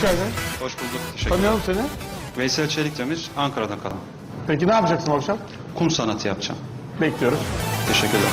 hoş geldin. Hoş bulduk. Teşekkürler. Tanıyalım seni. Veysel Çelikdemir, Ankara'dan kalan. Peki ne yapacaksın bu akşam? Kum sanatı yapacağım. Bekliyoruz. Teşekkürler.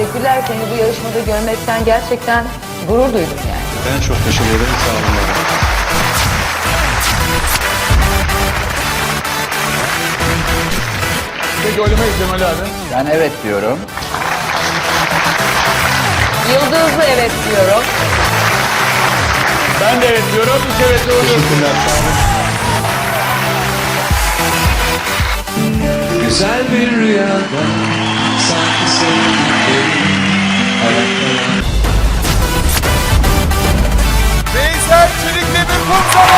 Teşekkürler seni bu yarışmada görmekten gerçekten gurur duydum yani. Ben çok teşekkür ederim. Sağ olun. Peki oylama izlemeli abi. Ben evet diyorum. Yıldızlı evet diyorum. Ben de evet diyorum. Üç evet doğru. Teşekkürler. Sağ olun. Güzel bir rüyada ayakta Veysel Çelikdemir kum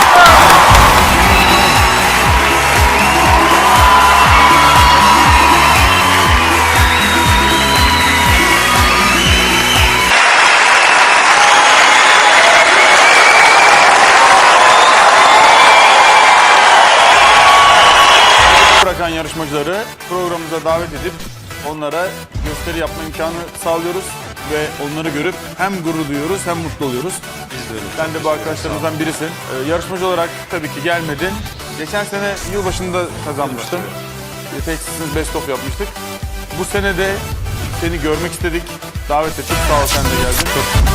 bırakan yarışmacıları programımıza davet edip onlara gösteri yapma imkanı sağlıyoruz ve onları görüp hem gurur duyuyoruz hem mutlu oluyoruz. Biz de öyle. Sen de bu arkadaşlarımızdan birisin. Ee, yarışmacı olarak tabii ki gelmedin. Geçen sene yılbaşında kazanmıştın. Tekstilsiniz Best of yapmıştık. Bu sene de seni görmek istedik. Davet ettik. Sağ ol sen de geldin. Çok